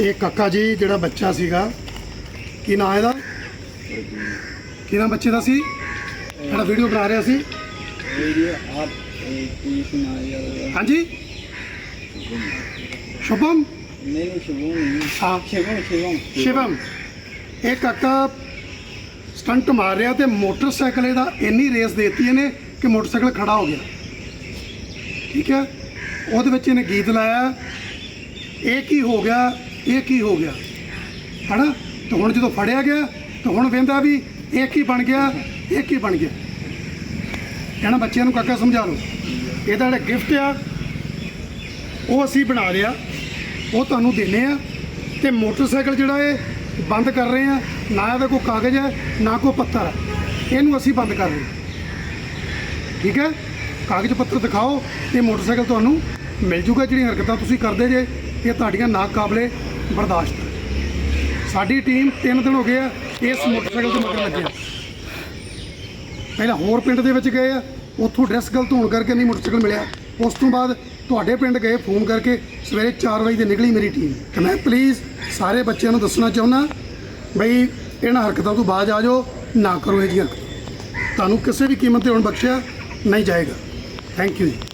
ਇਹ ਕਾਕਾ ਜੀ ਜਿਹੜਾ ਬੱਚਾ ਸੀਗਾ, ਕੀ ਨਾਂ ਇਹਦਾ? ਕੀ ਨਾਮ ਬੱਚੇ ਦਾ ਸੀ? ਜਿਹੜਾ ਵੀਡੀਓ ਬਣਾ ਰਿਹਾ ਸੀ? ਹਾਂਜੀ? ਸ਼ੁਭਮ? ਨਹੀਂ ਸ਼ੁਭਮ। ਹਾਂ ਸ਼ਿਵਮ ਇਹ ਕਾਕਾ ਸਟੰਟ ਮਾਰ ਰਿਹਾ ਤੇ ਮੋਟਰਸਾਈਕਲ ਇਹਦਾ ਇੰਨੀ ਰੇਸ ਦੇਤੀ ਇਹਨੇ ਕਿ ਮੋਟਰਸਾਈਕਲ ਖੜਾ ਹੋ ਗਿਆ। ਠੀਕ ਹੈ? ਉਹਦੇ ਵਿੱਚ ਇਹਨੇ ਗੀਤ ਲਾਇਆ। ਇਹ ਕੀ ਹੋ ਗਿਆ? ਇਹ ਕੀ ਹੋ ਗਿਆ? ਹਨਾ? ਤੇ ਹੁਣ ਜਦੋਂ ਫੜਿਆ ਗਿਆ, ਤੇ ਹੁਣ ਵੇਂਦਾ ਵੀ ਇਹ ਕੀ ਬਣ ਗਿਆ, ਇਹ ਕੀ ਬਣ ਗਿਆ? ਇਹਨਾਂ ਬੱਚਿਆਂ ਨੂੰ ਕਾਕਾ ਸਮਝਾ ਲਓ। ਇਹਦਾ ਜਿਹੜਾ ਗਿਫਟ ਆ, ਉਹ ਅਸੀਂ ਬਣਾ ਲਿਆ। ਉਹ ਤੁਹਾਨੂੰ ਦੇਣੇ ਆ। ਤੇ ਮੋਟਰਸਾਈਕਲ ਜਿਹੜਾ ਇਹ ਬੰਦ ਕਰ ਰਹੇ ਆ, ਨਾ ਇਹਦਾ ਕੋਈ ਕਾਗਜ਼ ਹੈ, ਨਾ ਕੋਈ ਪੱਤਰ ਹੈ। ਇਹਨੂੰ ਅਸੀਂ ਬੰਦ ਕਰ ਰਹੇ ਠੀਕ ਹੈ? ਕਾਗਜ਼ ਪੱਤਰ ਦਿਖਾਓ ਤੇ ਮੋਟਰਸਾਈਕਲ ਤੁਹਾਨੂੰ ਮਿਲ ਜੂਗਾ। ਜਿਹੜੀਆਂ ਹਰਕਤਾਂ ਤੁਸੀਂ ਕਰਦੇ ਜੇ, ਇਹ ਤੁਹਾਡੀਆਂ ਨਾ ਕਾਬਲੇ ਬਰਦਾਸ਼ਤ। ਸਾਡੀ ਟੀਮ ਤਿੰਨ ਦਿਨ ਹੋ ਗਏ ਆ, ਇਸ ਮੋਟਰਸਾਈਕਲ ਤੋਂ ਮਗਰ ਲੱਗੇ ਪਹਿਲਾਂ ਹੋਰ ਪਿੰਡ ਦੇ ਵਿੱਚ ਗਏ ਆ, ਉੱਥੋਂ ਡਰੈਸ ਗਲਤ ਹੋਣ ਕਰਕੇ ਨਹੀਂ ਮੋਟਰਸਾਈਕਲ ਮਿਲਿਆ। ਉਸ ਤੋਂ ਬਾਅਦ ਤੁਹਾਡੇ ਪਿੰਡ ਗਏ, ਫੋਨ ਕਰਕੇ ਸਵੇਰੇ 4 ਵਜੇ ਦੇ ਨਿਕਲੀ ਮੇਰੀ ਟੀਮ। ਤੇ ਮੈਂ ਪਲੀਜ਼ ਸਾਰੇ ਬੱਚਿਆਂ ਨੂੰ ਦੱਸਣਾ ਚਾਹੁੰਦਾ, ਬਈ ਇਹਨਾਂ ਹਰਕਤਾਂ ਤੋਂ ਬਾਅਦ ਆ ਜਾਓ, ਨਾ ਕਰੋ ਇਹ ਜਿਹੀਆਂ ਤੁਹਾਨੂੰ ਕਿਸੇ ਵੀ ਕੀਮਤ ਤੇ ਹੁਣ ਬਖਸ਼ਿਆ ਨਹੀਂ ਜਾਏਗਾ। ਥੈਂਕ ਯੂ ਜੀ।